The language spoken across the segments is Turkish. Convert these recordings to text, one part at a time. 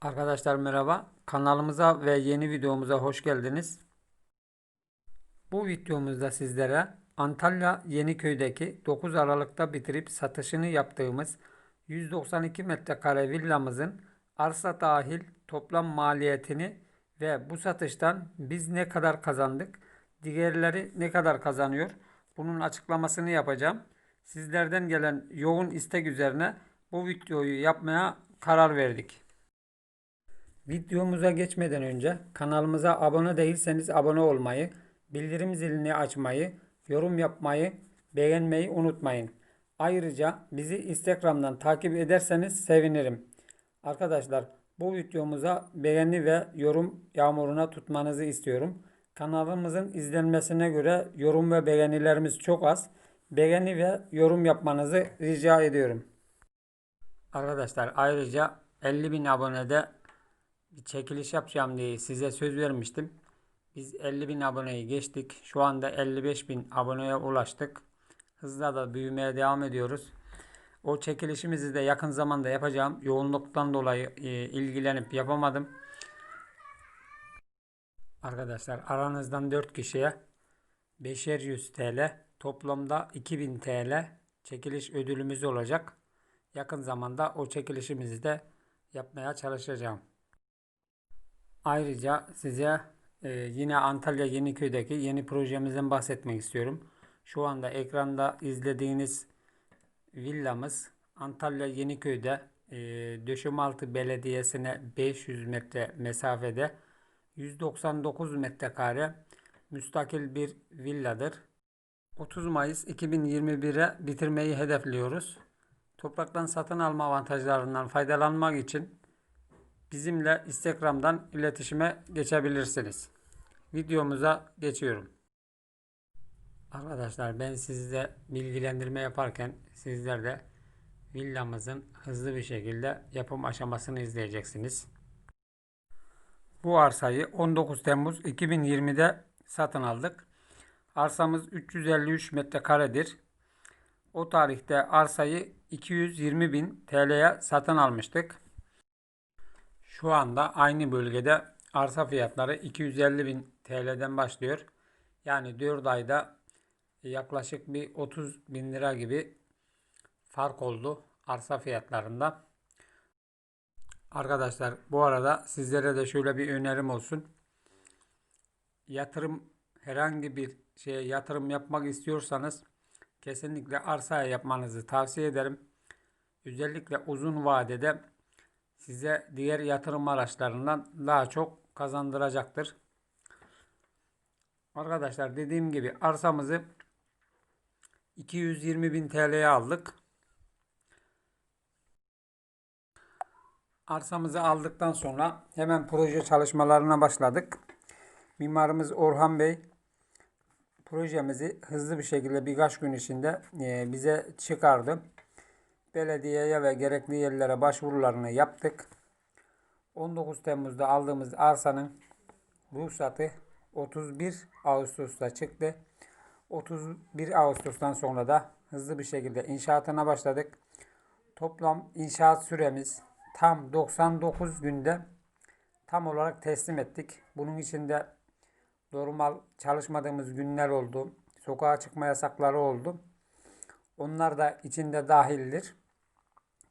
Arkadaşlar merhaba. Kanalımıza ve yeni videomuza hoş geldiniz. Bu videomuzda sizlere Antalya Yeniköy'deki 9 Aralık'ta bitirip satışını yaptığımız 192 metrekare villamızın arsa dahil toplam maliyetini ve bu satıştan biz ne kadar kazandık, diğerleri ne kadar kazanıyor bunun açıklamasını yapacağım. Sizlerden gelen yoğun istek üzerine bu videoyu yapmaya karar verdik. Videomuza geçmeden önce kanalımıza abone değilseniz abone olmayı, bildirim zilini açmayı, yorum yapmayı, beğenmeyi unutmayın. Ayrıca bizi Instagram'dan takip ederseniz sevinirim. Arkadaşlar bu videomuza beğeni ve yorum yağmuruna tutmanızı istiyorum. Kanalımızın izlenmesine göre yorum ve beğenilerimiz çok az. Beğeni ve yorum yapmanızı rica ediyorum. Arkadaşlar ayrıca 50.000 abonede bir çekiliş yapacağım diye size söz vermiştim. Biz 50.000 aboneyi geçtik. Şu anda 55.000 aboneye ulaştık. Hızla da büyümeye devam ediyoruz. O çekilişimizi de yakın zamanda yapacağım. Yoğunluktan dolayı e, ilgilenip yapamadım. Arkadaşlar aranızdan 4 kişiye 5'er 100 TL toplamda 2000 TL çekiliş ödülümüz olacak. Yakın zamanda o çekilişimizi de yapmaya çalışacağım. Ayrıca size e, yine Antalya Yeniköy'deki yeni projemizden bahsetmek istiyorum. Şu anda ekranda izlediğiniz villamız Antalya Yeniköy'de e, Döşemaltı Belediyesi'ne 500 metre mesafede 199 metrekare müstakil bir villadır. 30 Mayıs 2021'e bitirmeyi hedefliyoruz. Topraktan satın alma avantajlarından faydalanmak için bizimle Instagram'dan iletişime geçebilirsiniz. Videomuza geçiyorum. Arkadaşlar ben sizde bilgilendirme yaparken sizler de villamızın hızlı bir şekilde yapım aşamasını izleyeceksiniz. Bu arsayı 19 Temmuz 2020'de satın aldık. Arsamız 353 metrekaredir. O tarihte arsayı 220 bin TL'ye satın almıştık. Şu anda aynı bölgede arsa fiyatları 250 bin TL'den başlıyor. Yani 4 ayda yaklaşık bir 30 bin lira gibi fark oldu arsa fiyatlarında. Arkadaşlar bu arada sizlere de şöyle bir önerim olsun. Yatırım herhangi bir şeye yatırım yapmak istiyorsanız kesinlikle arsaya yapmanızı tavsiye ederim. Özellikle uzun vadede size diğer yatırım araçlarından daha çok kazandıracaktır. Arkadaşlar dediğim gibi arsamızı 220 bin TL'ye aldık. Arsamızı aldıktan sonra hemen proje çalışmalarına başladık. Mimarımız Orhan Bey projemizi hızlı bir şekilde birkaç gün içinde e, bize çıkardı. Belediyeye ve gerekli yerlere başvurularını yaptık. 19 Temmuz'da aldığımız arsanın ruhsatı 31 Ağustos'ta çıktı. 31 Ağustos'tan sonra da hızlı bir şekilde inşaatına başladık. Toplam inşaat süremiz tam 99 günde tam olarak teslim ettik. Bunun içinde normal çalışmadığımız günler oldu. Sokağa çıkma yasakları oldu. Onlar da içinde dahildir.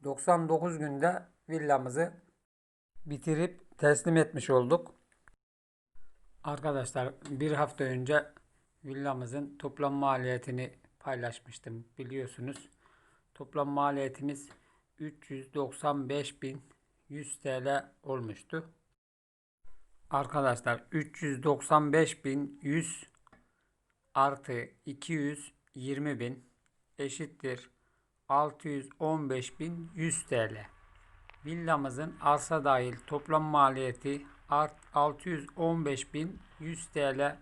99 günde villamızı bitirip teslim etmiş olduk. Arkadaşlar bir hafta önce villamızın toplam maliyetini paylaşmıştım biliyorsunuz. Toplam maliyetimiz 395.100 TL olmuştu. Arkadaşlar 395.100 artı 220.000 eşittir 615.100 TL. Villamızın arsa dahil toplam maliyeti 615.100 TL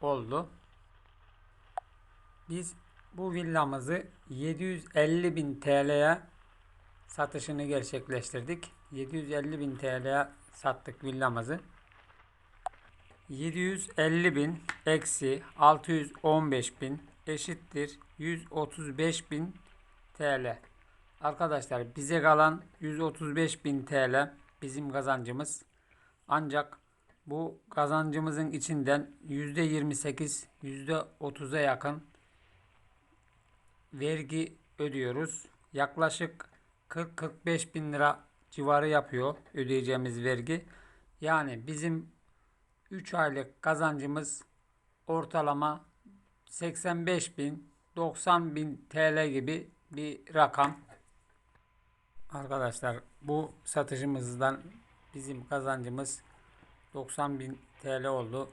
oldu. Biz bu villamızı 750.000 TL'ye satışını gerçekleştirdik. 750.000 TL'ye sattık villamızı. 750.000 eksi 615.000 eşittir 135.000 TL. Arkadaşlar bize kalan 135.000 TL bizim kazancımız. Ancak bu kazancımızın içinden %28, %30'a yakın vergi ödüyoruz. Yaklaşık 40-45 bin lira civarı yapıyor ödeyeceğimiz vergi. Yani bizim 3 aylık kazancımız ortalama 85 bin 90 bin TL gibi bir rakam. Arkadaşlar bu satışımızdan bizim kazancımız 90 bin TL oldu.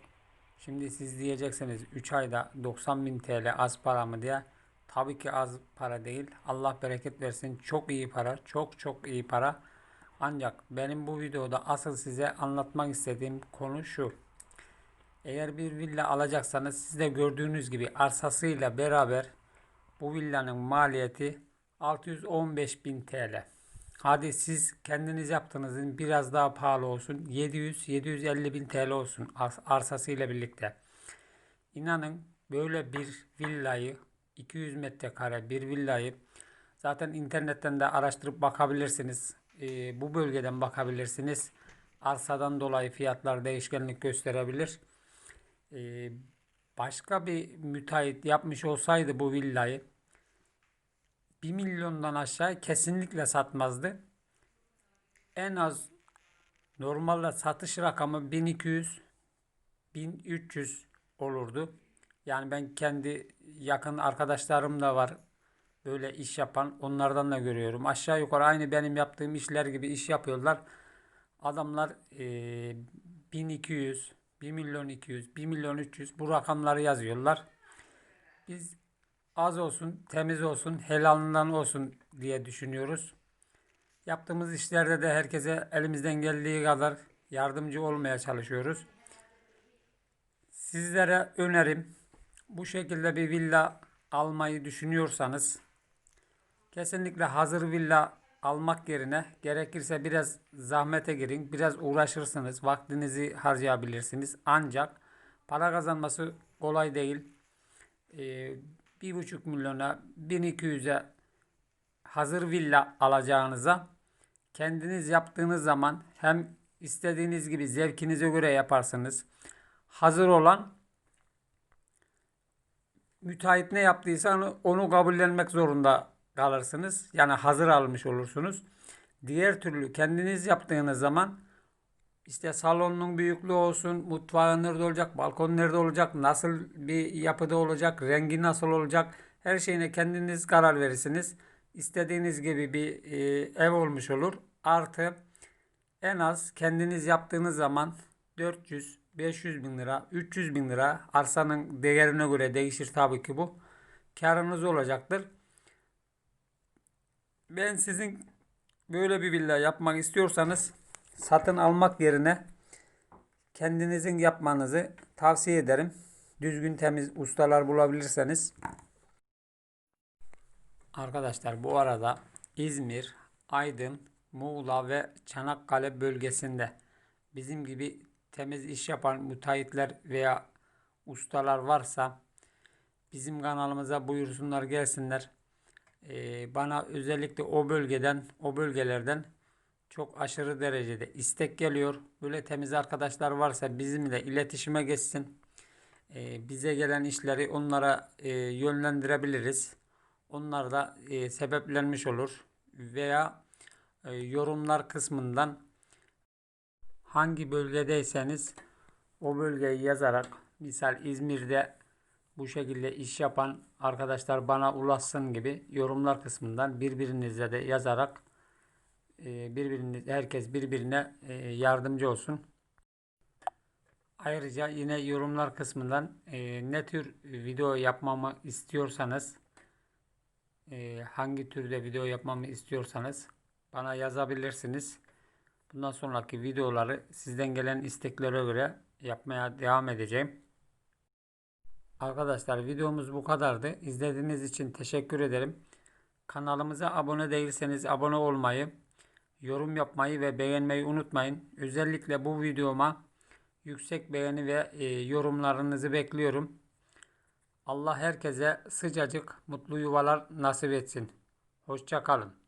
Şimdi siz diyeceksiniz 3 ayda 90 bin TL az para mı diye. Tabii ki az para değil. Allah bereket versin. Çok iyi para. Çok çok iyi para. Ancak benim bu videoda asıl size anlatmak istediğim konu şu. Eğer bir villa alacaksanız siz de gördüğünüz gibi arsasıyla beraber bu villanın maliyeti 615 bin TL. Hadi siz kendiniz yaptığınızın biraz daha pahalı olsun. 700-750 bin TL olsun ars- arsasıyla birlikte. İnanın böyle bir villayı 200 metrekare bir villayı zaten internetten de araştırıp bakabilirsiniz. Ee, bu bölgeden bakabilirsiniz. Arsadan dolayı fiyatlar değişkenlik gösterebilir. Ee, başka bir müteahhit yapmış olsaydı bu villayı 1 milyondan aşağı kesinlikle satmazdı. En az normalde satış rakamı 1200 1300 olurdu. Yani ben kendi yakın arkadaşlarım da var böyle iş yapan onlardan da görüyorum. Aşağı yukarı aynı benim yaptığım işler gibi iş yapıyorlar. Adamlar eee 1200, 1 milyon 200, 1 milyon 300 bu rakamları yazıyorlar. Biz az olsun, temiz olsun, helalından olsun diye düşünüyoruz. Yaptığımız işlerde de herkese elimizden geldiği kadar yardımcı olmaya çalışıyoruz. Sizlere önerim bu şekilde bir villa almayı düşünüyorsanız kesinlikle hazır villa almak yerine gerekirse biraz zahmete girin, biraz uğraşırsınız, vaktinizi harcayabilirsiniz. Ancak para kazanması kolay değil. Ee, bir buçuk milyona 1200'e hazır villa alacağınıza kendiniz yaptığınız zaman hem istediğiniz gibi zevkinize göre yaparsınız. Hazır olan müteahhit ne yaptıysa onu, onu kabullenmek zorunda kalırsınız. Yani hazır almış olursunuz. Diğer türlü kendiniz yaptığınız zaman işte salonun büyüklüğü olsun, mutfağın nerede olacak, balkon nerede olacak, nasıl bir yapıda olacak, rengi nasıl olacak, her şeyine kendiniz karar verirsiniz. İstediğiniz gibi bir e, ev olmuş olur. Artı en az kendiniz yaptığınız zaman 400, 500 bin lira, 300 bin lira arsanın değerine göre değişir tabii ki bu. Karınız olacaktır. Ben sizin böyle bir villa yapmak istiyorsanız satın almak yerine kendinizin yapmanızı tavsiye ederim. Düzgün temiz ustalar bulabilirseniz. Arkadaşlar bu arada İzmir, Aydın, Muğla ve Çanakkale bölgesinde bizim gibi temiz iş yapan müteahhitler veya ustalar varsa bizim kanalımıza buyursunlar gelsinler. Ee, bana özellikle o bölgeden, o bölgelerden çok aşırı derecede istek geliyor. Böyle temiz arkadaşlar varsa bizimle iletişime geçsin. Ee, bize gelen işleri onlara e, yönlendirebiliriz. Onlar da e, sebeplenmiş olur. Veya e, yorumlar kısmından hangi bölgedeyseniz o bölgeyi yazarak misal İzmir'de bu şekilde iş yapan arkadaşlar bana ulaşsın gibi yorumlar kısmından birbirinize de yazarak e, birbiriniz herkes birbirine e, yardımcı olsun. Ayrıca yine yorumlar kısmından e, ne tür video yapmamı istiyorsanız hangi türde video yapmamı istiyorsanız bana yazabilirsiniz. Bundan sonraki videoları sizden gelen isteklere göre yapmaya devam edeceğim. Arkadaşlar videomuz bu kadardı. İzlediğiniz için teşekkür ederim. Kanalımıza abone değilseniz abone olmayı, yorum yapmayı ve beğenmeyi unutmayın. Özellikle bu videoma yüksek beğeni ve e, yorumlarınızı bekliyorum. Allah herkese sıcacık mutlu yuvalar nasip etsin. Hoşça kalın.